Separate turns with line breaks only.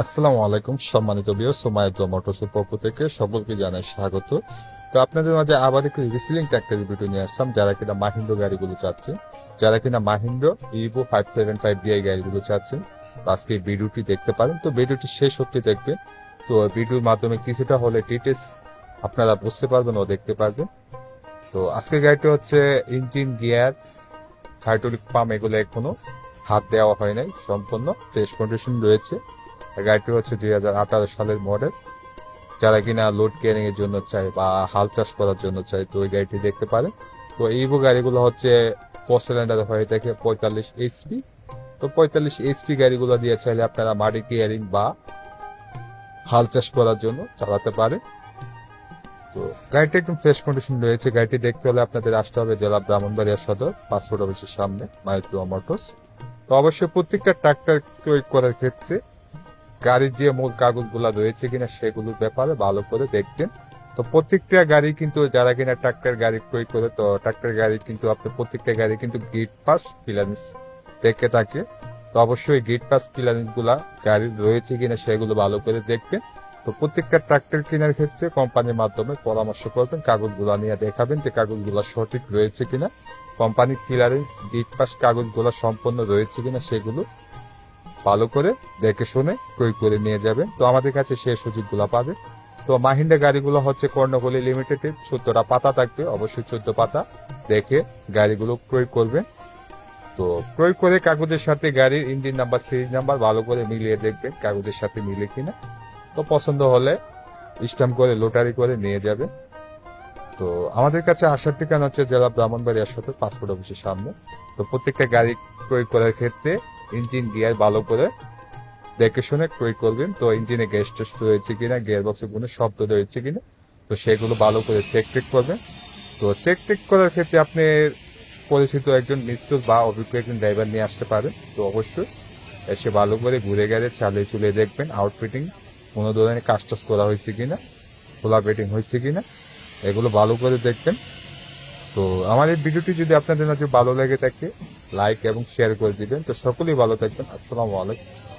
আসসালামু আলাইকুম, সম্মানিত বিয় সোমায়ত মোটরসের পক্ষ থেকে সকলকে জানাই স্বাগত। তো আপনাদের মাঝে আবার একটু রিসিলিং ট্র্যাক্টর ভিডিও নিয়ে আসলাম, যারা কিনা মাহিন্দ্র গাড়িগুলো চাচ্ছে যারা কিনা Mahindra Yuvo five seven five DI গাড়িগুলো চাচ্ছেন আজকে ভিডিওটি দেখতে পারেন। তো ভিডিওটি শেষ হতে দেখবেন। তো ভিডিওর মাধ্যমে কিছুটা হলে ডিটেলস আপনারা বুঝতে পারবেন ও দেখতে পারবেন। তো আজকের গাড়িটি হচ্ছে ইঞ্জিন গিয়ার হাইড্রোলিক পাম্প এগুলো এখনও হাত দেওয়া হয় নাই, সম্পূর্ণ ফ্রেশ কন্ডিশন রয়েছে। গাড়িটি হচ্ছে দুই হাজার আঠারো সালের মডেল। যারা কিনা লোড ক্যারিং এর জন্য চাই বা হাল চাষ করার জন্য চাই তো ওই গাড়িটি দেখতে পারেন। তো ইভো গাড়িগুলো হচ্ছে ফোর হয়ে থাকে পঁয়তাল্লিশ এইচপি তো পঁয়তাল্লিশ এইচপি গাড়িগুলো দিয়ে চাইলে আপনারা মাটি কেয়ারিং বা হাল চাষ করার জন্য চালাতে পারে তো গাড়িটা একদম ফ্রেশ কন্ডিশন রয়েছে। গাড়িটি দেখতে হলে আপনাদের আসতে হবে জেলা ব্রাহ্মণবাড়িয়া সদর পাসপোর্ট অফিসের সামনে মাইত্র মোটরস। তো অবশ্যই প্রত্যেকটা ট্রাক্টর ক্রয় করার ক্ষেত্রে গাড়ির যে মূল কাগজগুলো রয়েছে কিনা সেগুলোর ব্যাপারে ভালো করে দেখবেন। তো প্রত্যেকটা গাড়ি কিন্তু যারা কিনা ট্রাক্টর গাড়ি ক্রয় করে, তো ট্রাক্টর গাড়ি কিন্তু আপনার প্রত্যেকটা গাড়ি কিন্তু গেট পাস ক্লিয়ারেন্স দেখে থাকে। তো অবশ্যই গেট পাস ক্লিয়ারেন্সগুলা গাড়ির রয়েছে কিনা সেগুলো ভালো করে দেখবেন। তো প্রত্যেকটা ট্রাক্টর কেনার ক্ষেত্রে কোম্পানির মাধ্যমে পরামর্শ করবেন, কাগজগুলো নিয়ে দেখাবেন যে কাগজগুলো সঠিক রয়েছে কিনা। কোম্পানির ক্লিয়ারেন্স গেট পাস কাগজগুলো সম্পন্ন রয়েছে কিনা সেগুলো ভালো করে দেখে শুনে ক্রয় করে নিয়ে যাবেন তো আমাদের কাছে সেই সুযোগগুলো পাবে। তো মাহিন্দ্রা গাড়িগুলো হচ্ছে কর্ণকলি লিমিটেডের চোদ্দটা পাতা থাকবে। অবশ্যই চোদ্দ পাতা দেখে গাড়িগুলো ক্রয় করবেন তো ক্রয় করে কাগজের সাথে গাড়ির ইঞ্জিন নাম্বার সিরিজ নাম্বার ভালো করে মিলিয়ে দেখবেন কাগজের সাথে মিলে কিনা। তো পছন্দ হলে স্ট্যাম্প করে লোটারি করে নিয়ে যাবে। তো আমাদের কাছে আসার ঠিকানা হচ্ছে জেলা ব্রাহ্মণবাড়িয়ার সাথে পাসপোর্ট অফিসের সামনে। তো প্রত্যেকটা গাড়ি ক্রয় করার ক্ষেত্রে ইঞ্জিন গিয়ার ভালো করে দেখে শুনে ক্রয় করবেন। তো ইঞ্জিনে গ্যাস টেস্ট রয়েছে কিনা গিয়ার বক্সে কোনো শব্দ রয়েছে কিনা, তো সেগুলো ভালো করে চেক টেক করবেন। তো চেক টেক করার ক্ষেত্রে আপনি পরিচিত একজন মিস্ত্রি বা অভিজ্ঞ একজন ড্রাইভার নিয়ে আসতে পারেন। তো অবশ্যই এসে ভালো করে ঘুরে গেলে চালিয়ে চুলে দেখবেন আউটফিটিং কোনো ধরনের কাজ টাজ করা হয়েছে কিনা, খোলা বেটিং হয়েছে কিনা, এগুলো ভালো করে দেখবেন। তো এই ভিডিওটি যদি আপনাদের কাছে ভালো লেগে থাকে লাইক এবং শেয়ার করে দিবেন। তো সকলেই ভালো থাকবেন। আসসালামু আলাইকুম।